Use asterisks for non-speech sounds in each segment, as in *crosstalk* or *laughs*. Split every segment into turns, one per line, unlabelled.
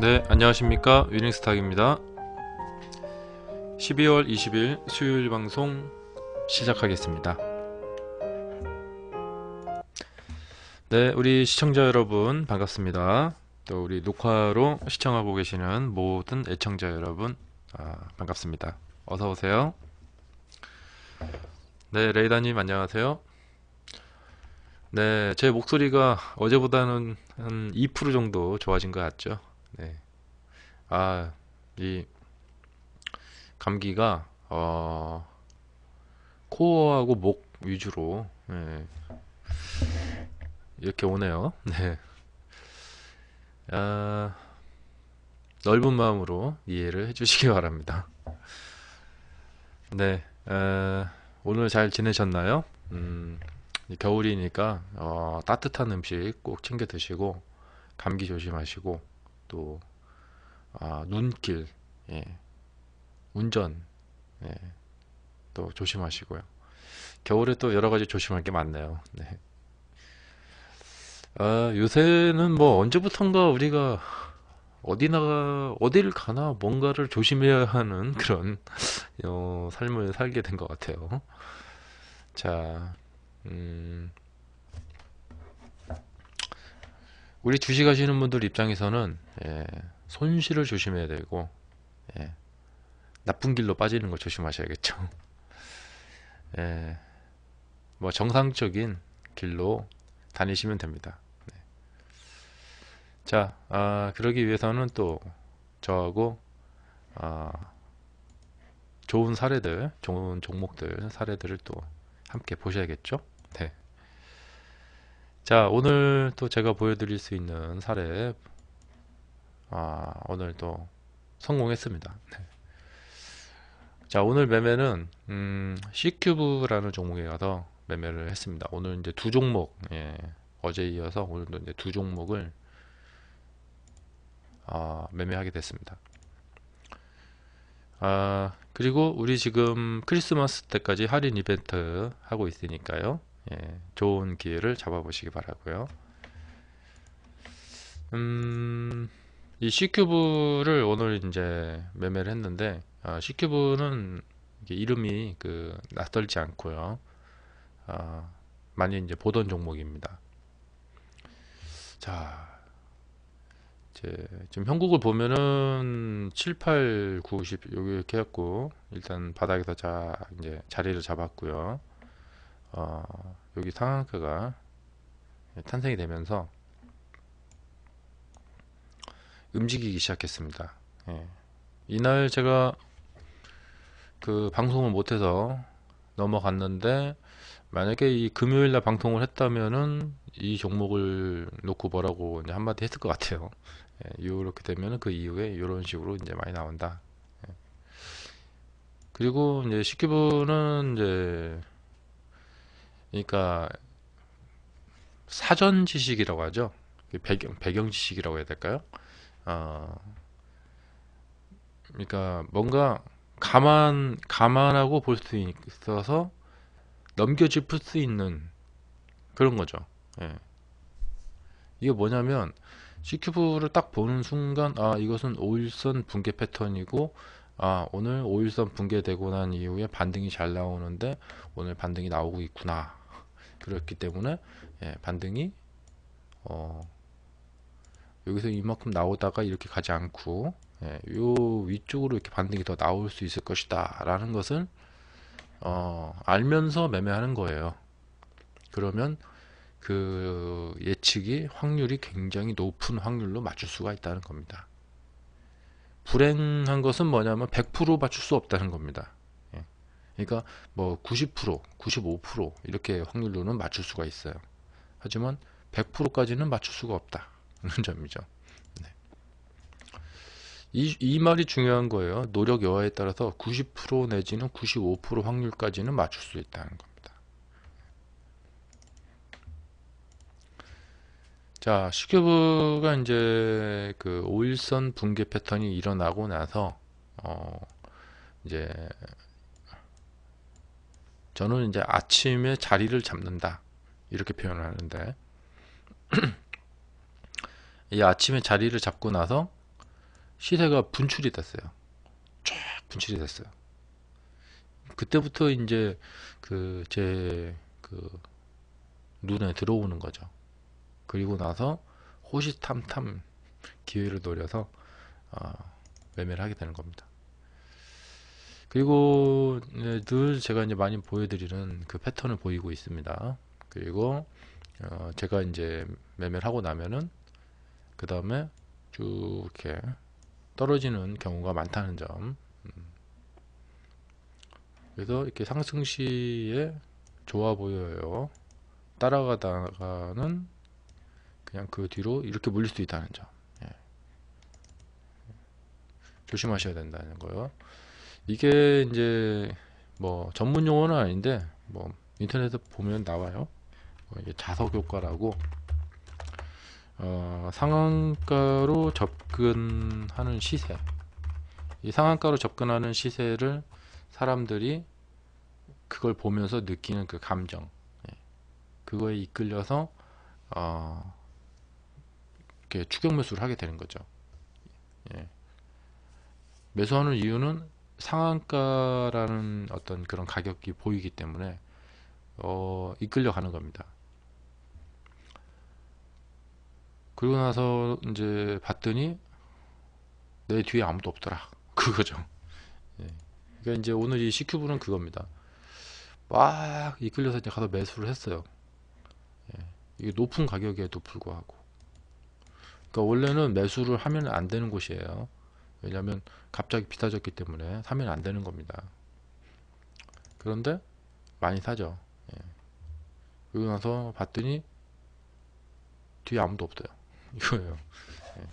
네, 안녕하십니까. 위닝스탁입니다. 12월 20일 수요일 방송 시작하겠습니다. 네, 우리 시청자 여러분 반갑습니다. 또 우리 녹화로 시청하고 계시는 모든 애청자 여러분 아, 반갑습니다. 어서 오세요. 네, 레이다님 안녕하세요. 네, 제 목소리가 어제보다는 한 2% 정도 좋아진 것 같죠? 네. 아, 이 감기가 어 코어하고 목 위주로 네. 이렇게 오네요. 네. 아, 넓은 마음으로 이해를 해주시기 바랍니다. 네. 에, 오늘 잘 지내셨나요? 음, 겨울이니까 어, 따뜻한 음식 꼭 챙겨 드시고 감기 조심하시고 또 아, 눈길, 예, 운전, 예, 또 조심하시고요. 겨울에 또 여러 가지 조심할 게 많네요. 네. 아, 요새는 뭐 언제부턴가 우리가 어디 나가 어디를 가나 뭔가를 조심해야 하는 *laughs* 그런 어, 삶을 살게 된 것 같아요. 자, 음, 우리 주식 하시는 분들 입장에서는 예, 손실을 조심해야 되고 예, 나쁜 길로 빠지는 거 조심하셔야겠죠. *laughs* 예, 뭐 정상적인 길로 다니시면 됩니다. 네. 자, 아, 그러기 위해서는 또 저하고 아, 좋은 사례들, 좋은 종목들 사례들을 또 함께 보셔야겠죠. 네. 자, 오늘 또 제가 보여드릴 수 있는 사례, 아, 오늘 또 성공했습니다. 네. 자, 오늘 매매는 음, C큐브라는 종목에 가서 매매를 했습니다. 오늘 이제 두 종목, 예, 어제 이어서 오늘도 이제 두 종목을 아, 매매하게 됐습니다. 아, 그리고 우리 지금 크리스마스 때까지 할인 이벤트 하고 있으니까요. 예, 좋은 기회를 잡아보시기 바라고요. 음, 이 C큐브를 오늘 이제 매매를 했는데 아, C큐브는 이름이 그 낯설지 않고요. 아, 많이 이제 보던 종목입니다. 자, 이제 지금 현국을 보면은 7, 8, 9, 10 여기 이렇게 했고 일단 바닥에서 자 이제 자리를 잡았고요. 어, 여기 상한가가 탄생이 되면서 움직이기 시작했습니다. 예. 이날 제가 그 방송을 못해서 넘어갔는데 만약에 이 금요일 날 방송을 했다면은 이 종목을 놓고 뭐라고 한마디 했을 것 같아요. 예, 이렇게 되면은 그 이후에 이런 식으로 이제 많이 나온다. 예. 그리고 이제 시큐브는 이제 그러니까 사전 지식이라고 하죠. 그 배경 배경 지식이라고 해야 될까요? 어, 그러니까 뭔가 감안 감안하고 볼 수 있어서 넘겨짚을 수 있는 그런 거죠. 예. 이게 뭐냐면 C큐브를 딱 보는 순간 아 이것은 5일선 붕괴 패턴이고 아 오늘 5일선 붕괴되고 난 이후에 반등이 잘 나오는데 오늘 반등이 나오고 있구나 그렇기 때문에 예, 반등이 어, 여기서 이만큼 나오다가 이렇게 가지 않고 예, 요 위쪽으로 이렇게 반등이 더 나올 수 있을 것이다 라는 것을 어, 알면서 매매하는 거예요 그러면 그 예측이 확률이 굉장히 높은 확률로 맞출 수가 있다는 겁니다 불행한 것은 뭐냐면 100% 맞출 수 없다는 겁니다 예. 그러니까 뭐 90%, 95% 이렇게 확률로는 맞출 수가 있어요 하지만 100%까지는 맞출 수가 없다 *laughs* 그런 점이죠 이, 이 말이 중요한 거예요. 노력 여하에 따라서 90% 내지는 95% 확률까지는 맞출 수 있다는 겁니다. 자, 시큐브가 이제 그 5일선 붕괴 패턴이 일어나고 나서 어 이제 저는 이제 아침에 자리를 잡는다 이렇게 표현을 하는데 *clears throat* 이 아침에 자리를 잡고 나서 시세가 분출이 됐어요. 쫙 분출이 됐어요. 그때부터 이제 그 제그 눈에 들어오는 거죠. 그리고 나서 호시탐탐 기회를 노려서 어, 매매를 하게 되는 겁니다. 그리고 네, 늘 제가 이제 많이 보여드리는 그 패턴을 보이고 있습니다. 그리고 어, 제가 이제 매매를 하고 나면은 그 다음에 쭉 이렇게 떨어지는 경우가 많다는 점. 음. 그래서 이렇게 상승 시에 좋아 보여요. 따라가다가는 그냥 그 뒤로 이렇게 물릴 수 있다는 점. 예. 조심하셔야 된다는 거요. 이게 이제 뭐 전문 용어는 아닌데 뭐 인터넷에 보면 나와요. 어, 이게 자석 효과라고 어, 상한가로 접근하는 시세 이 상한가로 접근하는 시세를 사람들이 그걸 보면서 느끼는 그 감정 예. 그거에 이끌려서 어, 이렇게 추격 매수를 하게 되는 거죠 예. 매수하는 이유는 상한가라는 어떤 그런 가격이 보이기 때문에 어, 이끌려 가는 겁니다. 그러고 나서 이제 봤더니 내 뒤에 아무도 없더라. *laughs* 그거죠. 예. 그러니까 이제 오늘 이 CQ부는 그겁니다. 막 이끌려서 이제 가서 매수를 했어요. 예. 이게 높은 가격에도 불구하고. 그러니까 원래는 매수를 하면 안 되는 곳이에요 왜냐하면 갑자기 비싸졌기 때문에 사면 안 되는 겁니다 그런데 많이 사죠 예. 그러고 나서 봤더니 뒤에 아무도 없어요 *laughs* 이거예요. 예.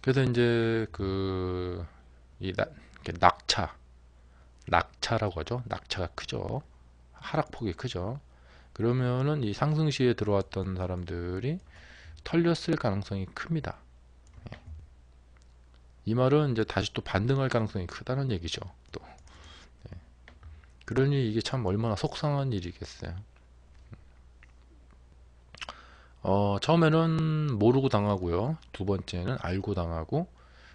그래서 이제 그 이 낙차, 낙차라고 하죠. 낙차가 크죠. 하락폭이 크죠. 그러면은 이 상승시에 들어왔던 사람들이 털렸을 가능성이 큽니다. 예. 이 말은 이제 다시 또 반등할 가능성이 크다는 얘기죠. 또 예. 그러니 이게 참 얼마나 속상한 일이겠어요. 어, 처음에는 모르고 당하고요. 두 번째는 알고 당하고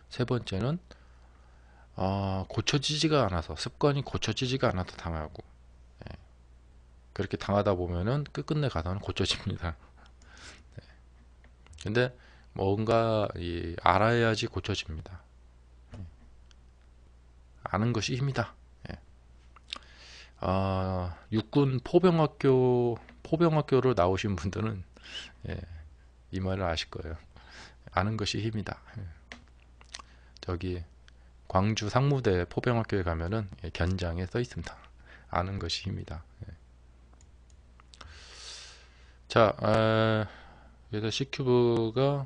세 번째는 어, 고쳐지지가 않아서 습관이 고쳐지지가 않아서 당하고 예. 그렇게 당하다 보면은 끝끝내 가서는 고쳐집니다. *laughs* 네. 근데 뭔가 이, 알아야지 고쳐집니다. 예. 아는 것이 힘이다. 예. 아, 육군 포병학교 포병학교를 나오신 분들은 예, 이 말을 아실 거예요. 아는 것이 힘이다. 예. 저기 광주 상무대 포병학교에 가면은 예, 견장에 써 있습니다. 아는 것이 힘이다. 예. 자, 아, 그래서 C큐브가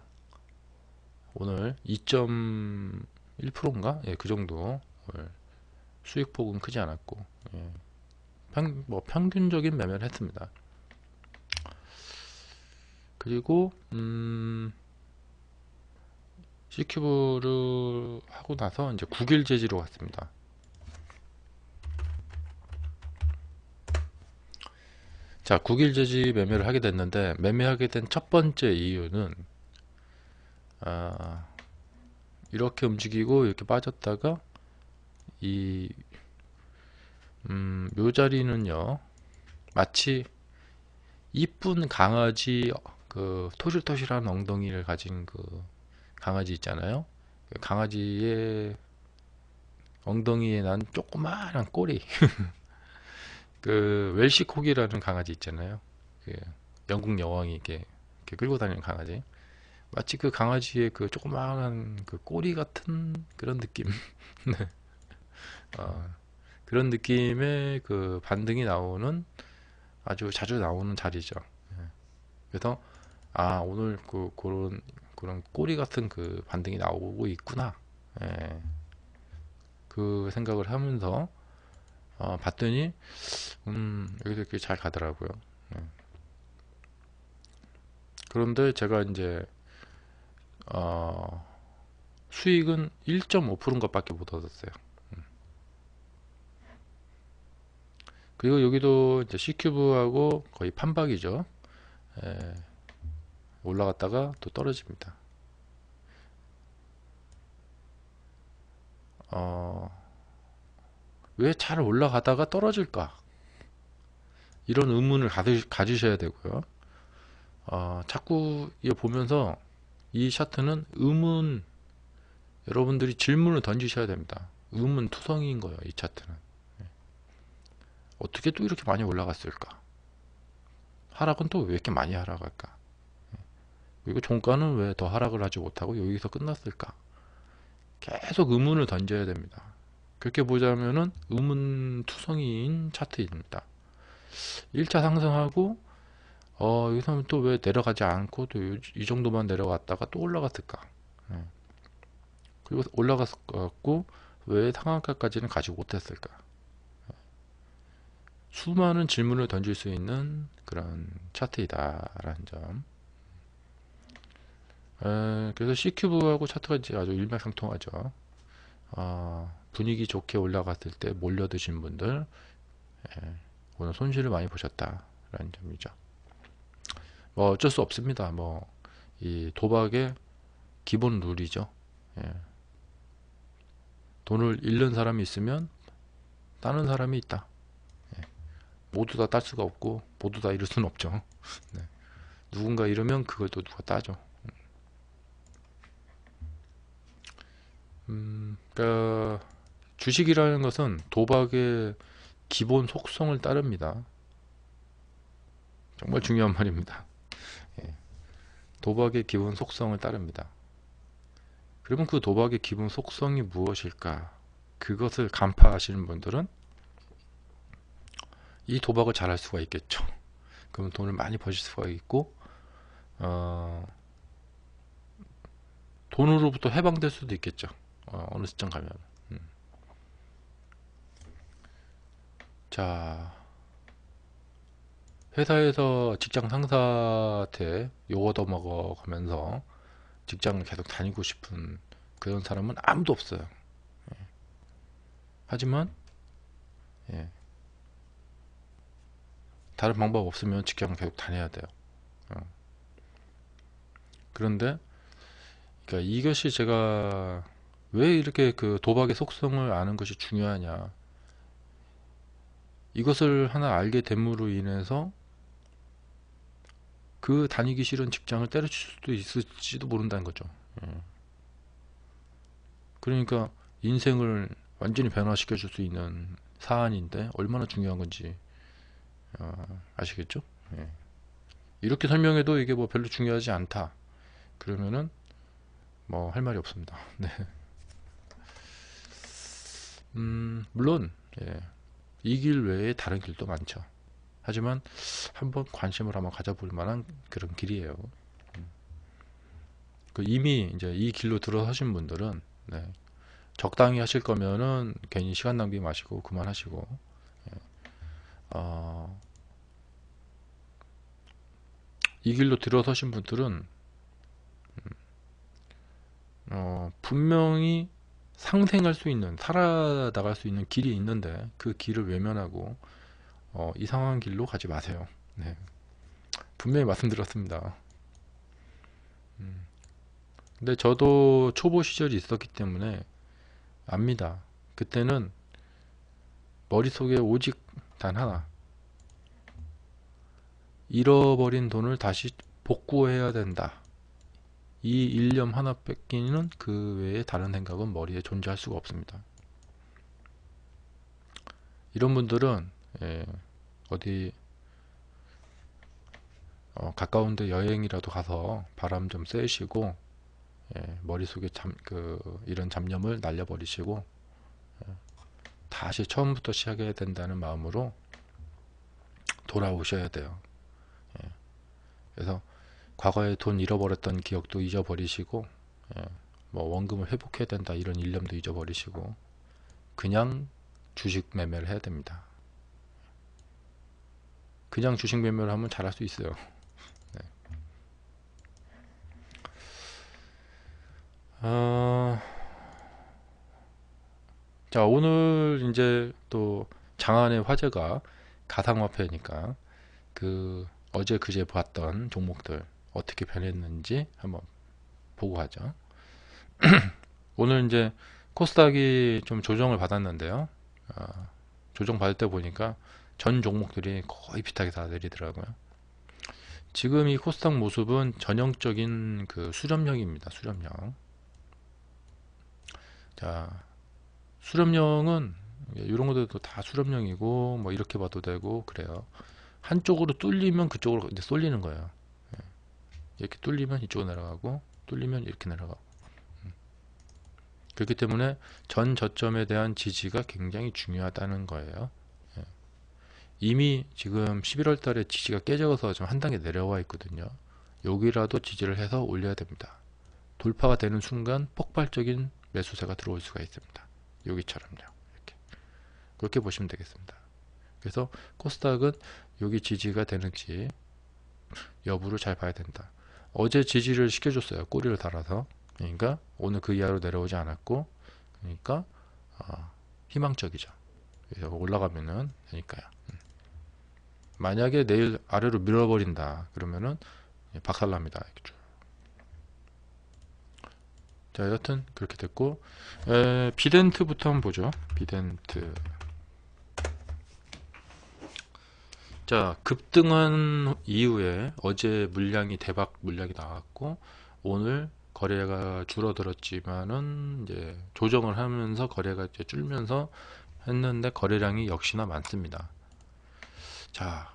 오늘 2.1%인가? 예, 그 정도 수익폭은 크지 않았고 예. 평, 뭐 평균적인 매매를 했습니다. 그리고 음, C큐브를 하고 나서 이제 9길 재지로 갔습니다. 자, 9길 재지 매매를 하게 됐는데 매매하게 된 첫 번째 이유는 아, 이렇게 움직이고 이렇게 빠졌다가 이 음, 묘자리는요 마치 이쁜 강아지 그 토실토실한 엉덩이를 가진 그 강아지 있잖아요. 그 강아지의 엉덩이에 난 조그마한 꼬리. *laughs* 그 웰시콕이라는 강아지 있잖아요. 그 영국 여왕이 이렇게, 이렇게 끌고 다니는 강아지. 마치 그 강아지의 그 조그마한 그 꼬리 같은 그런 느낌. *laughs* 네. 어, 그런 느낌의 그 반등이 나오는 아주 자주 나오는 자리죠. 예. 그래서 아 오늘 그 그런 그런 꼬리 같은 그 반등이 나오고 있구나 예. 그 생각을 하면서 어, 봤더니 음 여기서 이렇게 잘 가더라고요 예. 그런데 제가 이제 어, 수익은 1.5%인 것밖에 못 얻었어요 음. 그리고 여기도 이제 C큐브하고 거의 판박이죠 예. 올라갔다가 또 떨어집니다. 어, 왜 잘 올라가다가 떨어질까? 이런 의문을 가지, 가지셔야 되고요. 어, 자꾸 이거 보면서 이 차트는 의문 여러분들이 질문을 던지셔야 됩니다. 의문 투성이인 거예요. 이 차트는. 예. 어떻게 또 이렇게 많이 올라갔을까? 하락은 또 왜 이렇게 많이 하락할까? 예. 그리고 종가는 왜 더 하락을 하지 못하고 여기서 끝났을까? 계속 의문을 던져야 됩니다. 그렇게 보자면은 의문투성이인 차트입니다. 1차 상승하고 어 여기서 또왜 내려가지 않고 또 이 정도만 내려갔다가 또 올라갔을까? 네. 그리고 올라갔고 왜 상한가까지는 가지 못했을까? 수많은 질문을 던질 수 있는 그런 차트이다라는 점. 에, 그래서 C큐브하고 차트가 이제 아주 일맥상통하죠. 어, 분위기 좋게 올라갔을 때 몰려드신 분들 예, 오늘 손실을 많이 보셨다라는 점이죠. 뭐 어쩔 수 없습니다. 뭐 이 도박의 기본 룰이죠. 예. 돈을 잃는 사람이 있으면 따는 사람이 있다. 예. 모두 다 딸 수가 없고 모두 다 잃을 수는 없죠. *laughs* 네. 누군가 잃으면 그걸 또 누가 따죠. 음, 그러니까 주식이라는 것은 도박의 기본 속성을 따릅니다. 정말 중요한 말입니다. 예. 도박의 기본 속성을 따릅니다. 그러면 그 도박의 기본 속성이 무엇일까? 그것을 간파하시는 분들은 이 도박을 잘할 수가 있겠죠. 그럼 돈을 많이 버실 수가 있고, 어, 돈으로부터 해방될 수도 있겠죠. 어, 느 시점 가면. 음. 자, 회사에서 직장 상사한테 욕 얻어먹어 가면서 직장을 계속 다니고 싶은 그런 사람은 아무도 없어요. 예. 하지만 예. 다른 방법 없으면 직장을 계속 다녀야 돼요. 어. 그런데 그러니까 이것이 제가 왜 이렇게 그 도박의 속성을 아는 것이 중요하냐? 이것을 하나 알게 됨으로 인해서 그 다니기 싫은 직장을 때려칠 수도 있을지도 모른다는 거죠. 예. 그러니까 인생을 완전히 변화시켜 줄 수 있는 사안인데 얼마나 중요한 건지 어, 아시겠죠? 예. 이렇게 설명해도 이게 뭐 별로 중요하지 않다. 그러면은 뭐 할 말이 없습니다. *laughs* 네. 음, 물론 예. 이길 외에 다른 길도 많죠. 하지만 한번 관심을 한번 가져볼 만한 그런 길이에요. 음. 그 이미 이제 이 길로 들어서신 분들은 네, 적당히 하실 거면은 괜히 시간 낭비 마시고 그만하시고 예. 어, 이 길로 들어서신 분들은 음, 어, 분명히 상생할 수 있는 살아나갈 수 있는 길이 있는데 그 길을 외면하고 어, 이상한 길로 가지 마세요. 네. 분명히 말씀드렸습니다. 음. 근데 저도 초보 시절이 있었기 때문에 압니다. 그때는 머릿속에 오직 단 하나. 잃어버린 돈을 다시 복구해야 된다. 이 일념 하나 뺏기는 그 외에 다른 생각은 머리에 존재할 수가 없습니다. 이런 분들은 예, 어디 어, 가까운데 여행이라도 가서 바람 좀 쐬시고 예, 머릿속에 잠, 그, 이런 잡념을 날려버리시고 예, 다시 처음부터 시작해야 된다는 마음으로 돌아오셔야 돼요. 예, 그래서 과거에 돈 잃어버렸던 기억도 잊어버리시고 예, 뭐 원금을 회복해야 된다 이런 일념도 잊어버리시고 그냥 주식 매매를 해야 됩니다. 그냥 주식 매매를 하면 잘할 수 있어요. 네. 어... 자 오늘 이제 또 장안의 화제가 가상화폐니까 그 어제 그제 봤던 종목들 어떻게 변했는지 한번 보고 하죠. *clears throat* 오늘 이제 코스닥이 좀 조정을 받았는데요. 어, 조정 받을 때 보니까 전 종목들이 거의 비슷하게 다 내리더라고요. 지금 이 코스닥 모습은 전형적인 그 수렴형입니다. 수렴형. 자, 수렴형은 이런 것들도 다 수렴형이고 뭐 이렇게 봐도 되고 그래요. 한쪽으로 뚫리면 그쪽으로 이제 쏠리는 거예요. 예. 이렇게 뚫리면 이쪽으로 내려가고 뚫리면 이렇게 내려가고. 음. 그렇기 때문에 전 저점에 대한 지지가 굉장히 중요하다는 거예요. 예. 이미 지금 11월 달에 지지가 깨져서 좀한 단계 내려와 있거든요. 여기라도 지지를 해서 올려야 됩니다. 돌파가 되는 순간 폭발적인 매수세가 들어올 수가 있습니다. 여기처럼요. 이렇게. 그렇게 보시면 되겠습니다. 그래서 코스닥은 여기 지지가 되는지 여부를 잘 봐야 된다. 어제 지지를 시켜줬어요. 꼬리를 달아서. 그러니까 오늘 그 이하로 내려오지 않았고 그러니까 어, 희망적이죠. 그래서 올라가면은 되니까요. 음. 만약에 내일 아래로 밀어버린다 그러면은 박살납니다. 이렇게. 자 여튼 그렇게 됐고 에, 비덴트부터 한번 보죠. 비덴트. 자 급등한 이후에 어제 물량이 대박 물량이 나왔고 오늘 거래가 줄어들었지만은 이제 조정을 하면서 거래가 이제 줄면서 했는데 거래량이 역시나 많습니다 자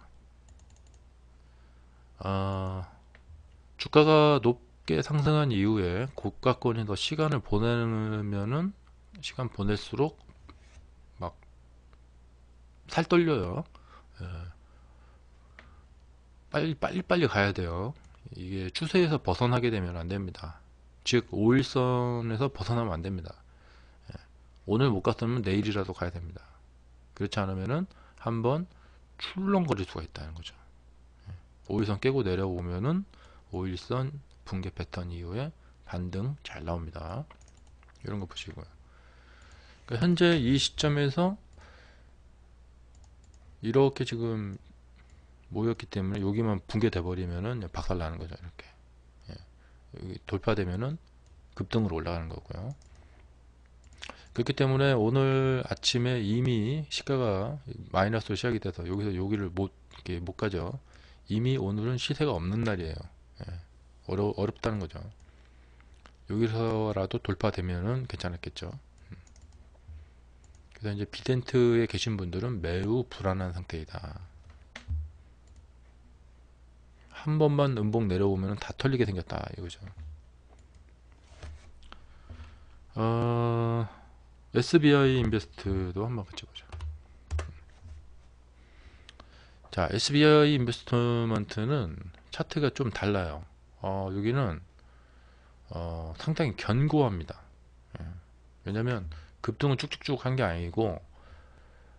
어, 주가가 높 쉽게 상승한 이후에 고가권이 더 시간을 보내면은 시간 보낼수록 막 살 떨려요. 예. 빨리 빨리 빨리 가야 돼요. 이게 추세에서 벗어나게 되면 안 됩니다. 즉 5일선에서 벗어나면 안 됩니다. 예. 오늘 못 갔으면 내일이라도 가야 됩니다. 그렇지 않으면은 한번 출렁거릴 수가 있다는 거죠. 5일선 예. 깨고 내려오면은 5일선 붕괴 패턴 이후에 반등 잘 나옵니다. 이런 거 보시고요. 그러니까 현재 이 시점에서 이렇게 지금 모였기 때문에 여기만 붕괴돼 버리면은 박살 나는 거죠. 이렇게 예. 여기 돌파되면은 급등으로 올라가는 거고요. 그렇기 때문에 오늘 아침에 이미 시가가 마이너스로 시작이 돼서 여기서 여기를 못, 이렇게 못 가죠. 이미 오늘은 시세가 없는 날이에요. 예. 어려, 어렵다는 거죠. 여기서라도 돌파되면은 괜찮았겠죠. 음. 그래서 이제 비덴트에 계신 분들은 매우 불안한 상태이다. 한 번만 음봉 내려오면 다 털리게 생겼다 이거죠. 어, SBI 인베스트도 한번 같이 보죠. 자, SBI 인베스트먼트는 차트가 좀 달라요. 어, 여기는 어, 상당히 견고합니다. 예. 왜냐면 급등은 쭉쭉쭉 한 게 아니고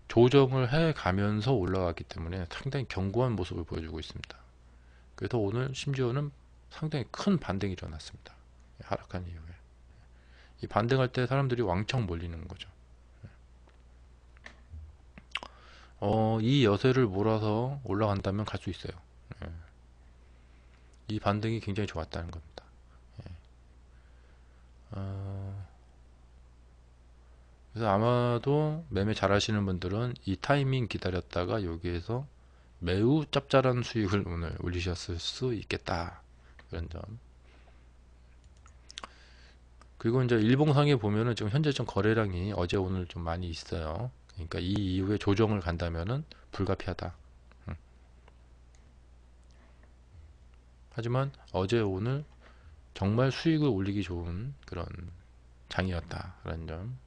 조정을 해 가면서 올라갔기 때문에 상당히 견고한 모습을 보여주고 있습니다. 그래서 오늘 심지어는 상당히 큰 반등이 일어났습니다. 예, 하락한 이후에. 이 반등할 때 사람들이 왕창 몰리는 거죠. 예. 어, 이 여세를 몰아서 올라간다면 갈 수 있어요. 예. 이 반등이 굉장히 좋았다는 겁니다. 예. 어, 그래서 아마도 매매 잘 하시는 분들은 이 타이밍 기다렸다가 여기에서 매우 짭짤한 수익을 오늘 올리셨을 수 있겠다. 그런 점. 그리고 이제 일봉상에 보면은 지금 현재 좀 거래량이 어제 오늘 좀 많이 있어요. 그러니까 이 이후에 조정을 간다면은 불가피하다. 하지만 어제 오늘 정말 수익을 올리기 좋은 그런 장이었다라는 점.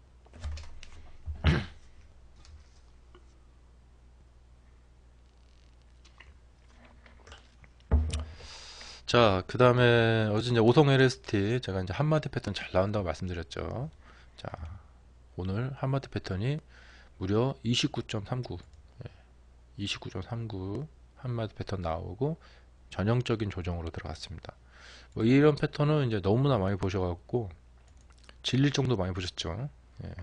자, 그 다음에 어제 이제 오성 LST 제가 이제 한마디 패턴 잘 나온다고 말씀드렸죠. 자, 오늘 한마디 패턴이 무려 29.39, 29.39 한마디 패턴 나오고 전형적인 조정으로 들어갔습니다. 뭐 이런 패턴은 이제 너무나 많이 보셔갖고 질릴 정도 많이 보셨죠. 예.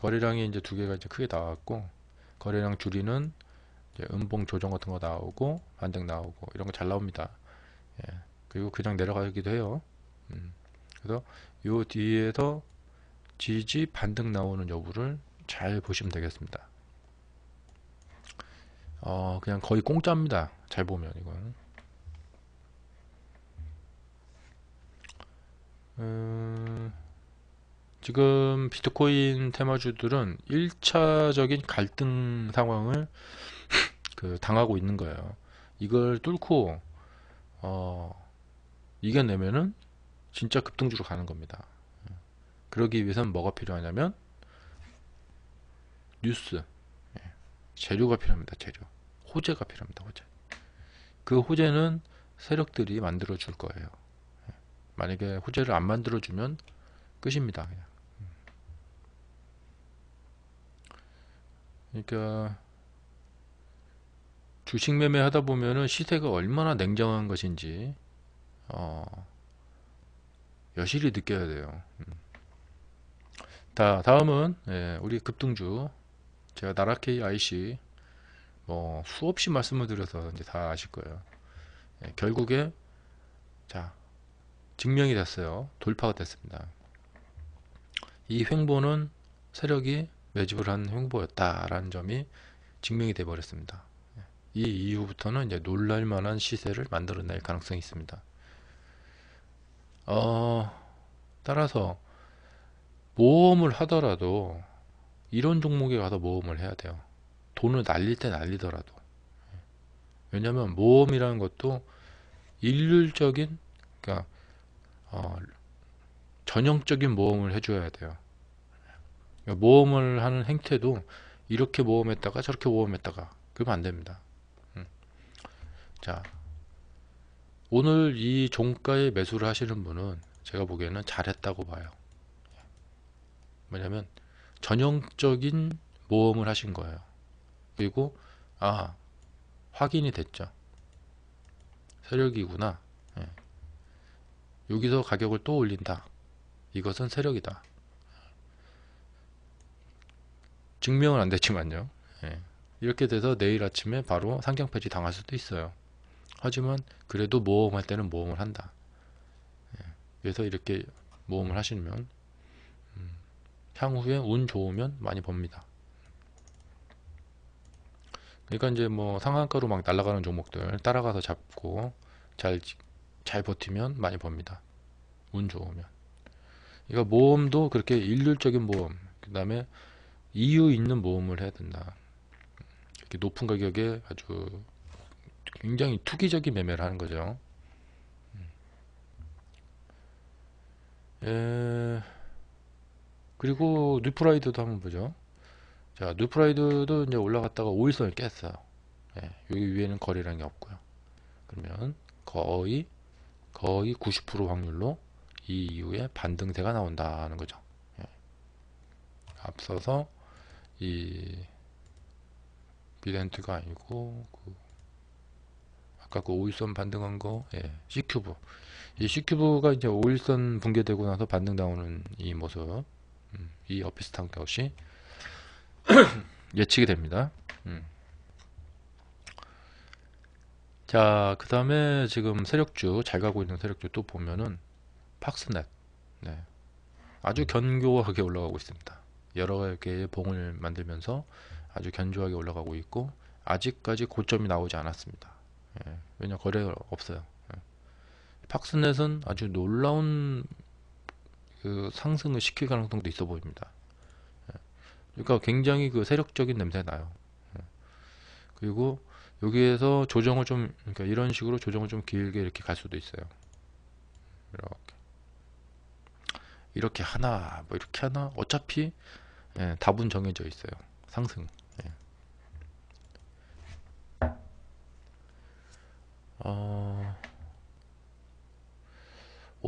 거래량이 이제 두 개가 이제 크게 나왔고 거래량 줄이는 음봉 조정 같은 거 나오고 반등 나오고 이런 거 잘 나옵니다. 예. 그리고 그냥 내려가기도 해요. 음. 그래서 요 뒤에서 지지 반등 나오는 여부를 잘 보시면 되겠습니다. 어, 그냥 거의 공짜입니다. 잘 보면 이건. 음, 지금 비트코인 테마주들은 1차적인 갈등 상황을 *laughs* 그 당하고 있는 거예요. 이걸 뚫고 어, 이겨내면은 진짜 급등주로 가는 겁니다. 그러기 위해서는 뭐가 필요하냐면 뉴스 예, 재료가 필요합니다. 재료 호재가 필요합니다. 호재 그 호재는 세력들이 만들어 줄 거예요. 예, 만약에 호재를 안 만들어 주면 끝입니다. 그냥. 그러니까 주식 매매 하다 보면은 시세가 얼마나 냉정한 것인지 어, 여실히 느껴야 돼요. 음. 자, 다음은 예, 우리 급등주 제가 나라케이 IC 뭐 수없이 말씀을 드려서 이제 다 아실 거예요. 예, 결국에 자 증명이 됐어요. 돌파가 됐습니다. 이 횡보는 세력이 매집을 한 횡보였다라는 점이 증명이 돼 버렸습니다. 예, 이 이후부터는 이제 놀랄 만한 시세를 만들어낼 가능성이 있습니다. 어, 따라서 모험을 하더라도 이런 종목에 가서 모험을 해야 돼요. 돈을 날릴 때 날리더라도. 왜냐하면 모험이라는 것도 일률적인, 그러니까 어, 전형적인 모험을 해줘야 돼요. 그러니까 모험을 하는 행태도 이렇게 모험했다가 저렇게 모험했다가 그러면 안 됩니다. 음. 자, 오늘 이 종가에 매수를 하시는 분은 제가 보기에는 잘했다고 봐요. 뭐냐면 전형적인 모험을 하신 거예요. 그리고 아 확인이 됐죠. 세력이구나. 예. 여기서 가격을 또 올린다. 이것은 세력이다. 증명은 안 됐지만요. 예. 이렇게 돼서 내일 아침에 바로 상경폐지 당할 수도 있어요. 하지만 그래도 모험할 때는 모험을 한다. 예. 그래서 이렇게 모험을 하시면 향후에 운 좋으면 많이 법니다. 그러니까 이제 뭐 상한가로 막 날아가는 종목들 따라가서 잡고 잘, 잘 버티면 많이 법니다. 운 좋으면. 그러니까 모험도 그렇게 일률적인 모험, 그 다음에 이유 있는 모험을 해야 된다. 이렇게 높은 가격에 아주 굉장히 투기적인 매매를 하는 거죠. 에... 그리고 뉴프라이드도 한번 보죠. 자, 뉴프라이드도 이제 올라갔다가 5일선을 깼어요. 예, 여기 위에는 거래량이 없고요. 그러면 거의 거의 90% 확률로 이 이후에 반등세가 나온다는 거죠. 예. 앞서서 이 비덴트가 아니고 그 아까 그 5일선 반등한 거 예, C큐브 이 C큐브가 이제 5일선 붕괴되고 나서 반등 나오는 이 모습 음, 이 어피스탄 것이 *coughs* 예측이 됩니다. 음. 자, 그 다음에 지금 세력주, 잘 가고 있는 세력주 또 보면은 팍스넷. 네. 아주 견고하게 올라가고 있습니다. 여러 개의 봉을 만들면서 아주 견조하게 올라가고 있고, 아직까지 고점이 나오지 않았습니다. 예, 왜냐, 거래가 없어요. 예. 팍스넷은 아주 놀라운 그 상승을 시킬 가능성도 있어 보입니다. 예. 그러니까 굉장히 그 세력적인 냄새 나요. 예. 그리고 여기에서 조정을 좀 그러니까 이런 식으로 조정을 좀 길게 이렇게 갈 수도 있어요. 이렇게 이렇게 하나 뭐 이렇게 하나 어차피 예, 답은 정해져 있어요. 상승.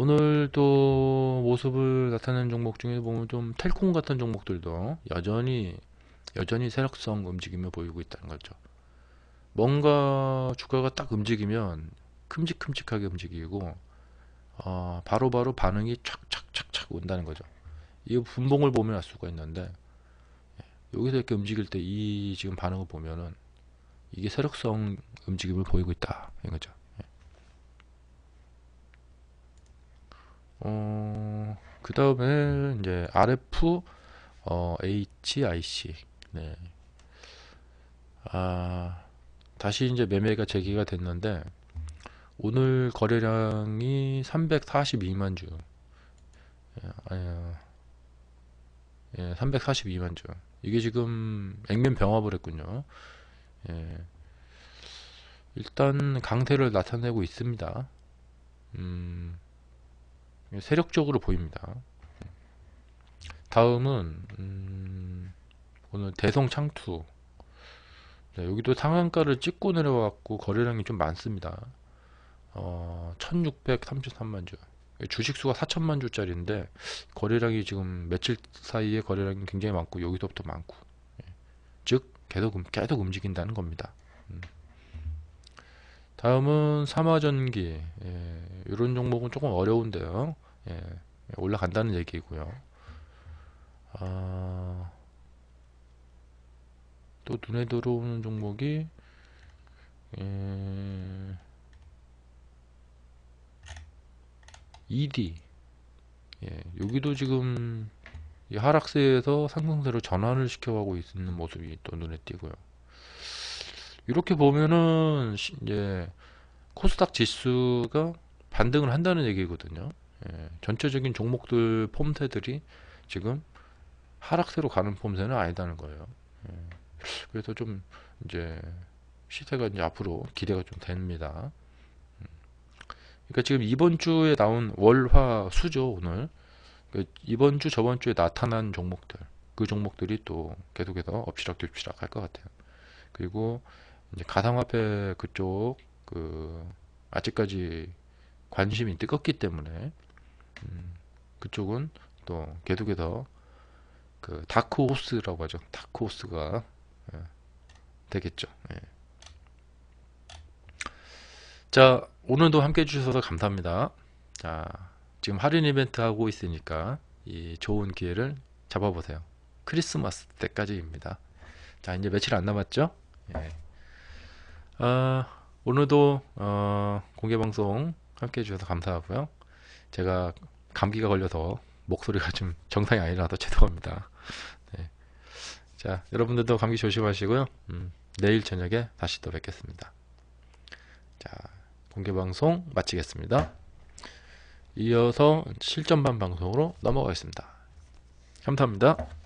오늘도 모습을 나타내는 종목 중에 보면 좀 텔콤 같은 종목들도 여전히 여전히 세력성 움직임을 보이고 있다는 거죠. 뭔가 주가가 딱 움직이면 큼직큼직하게 움직이고 어, 바로바로 반응이 착착착착 온다는 거죠. 이 분봉을 보면 알 수가 있는데 예, 여기서 이렇게 움직일 때 이 지금 반응을 보면은 이게 세력성 움직임을 보이고 있다 이거죠. 어... 그 다음에 이제 RF 어, HIC 네. 아 다시 이제 매매가 재개가 됐는데 오늘 거래량이 342만 주 예, 아니요. 예, 342만 주 이게 지금 액면 병합을 했군요 예. 일단 강세를 나타내고 있습니다 음, 세력적으로 보입니다. 다음은 음, 오늘 대성 창투. 네, 여기도 상한가를 찍고 내려왔고 거래량이 좀 많습니다. 어, 1633만 주 주식수가 4천만 주짜리인데 거래량이 지금 며칠 사이에 거래량이 굉장히 많고 여기서부터 많고. 예. 즉 계속, 음- 계속 움직인다는 겁니다. 음. 다음은 삼화전기. 예, 이런 종목은 조금 어려운데요. 예, 올라간다는 얘기고요. 아, 또 눈에 들어오는 종목이 예, ED 예, 여기도 지금 이 하락세에서 상승세로 전환을 시켜가고 있는 모습이 또 눈에 띄고요. 이렇게 보면은 시- 이제 코스닥 지수가 반등을 한다는 얘기거든요. 예, 전체적인 종목들 폼새들이 지금 하락세로 가는 폼새는 아니다는 거예요. 예, 그래서 좀 이제 시세가 이제 앞으로 기대가 좀 됩니다. 그러니까 지금 이번 주에 나온 월화 수죠 오늘 그러니까 이번 주 저번 주에 나타난 종목들 그 종목들이 또 계속해서 엎치락 뒤치락 할 것 같아요 그리고 이제 가상화폐 그쪽 그 아직까지 관심이 뜨겁기 때문에 음, 그쪽은 또 계속해서 그 다크호스라고 하죠. 다크호스가 예, 되겠죠. 예. 자 오늘도 함께 해주셔서 감사합니다. 자 지금 할인 이벤트 하고 있으니까 이 좋은 기회를 잡아보세요. 크리스마스 때까지입니다. 자 이제 며칠 안 남았죠? 예. 아, 오늘도 어, 공개방송 함께 해주셔서 감사하고요 제가 감기가 걸려서 목소리가 *laughs* 좀 정상이 아니라서 죄송합니다 네. 자 여러분들도 감기 조심하시고요 음, 내일 저녁에 다시 또 뵙겠습니다 자 공개방송 마치겠습니다. 이어서 실전반 방송으로 넘어가겠습니다. 감사합니다.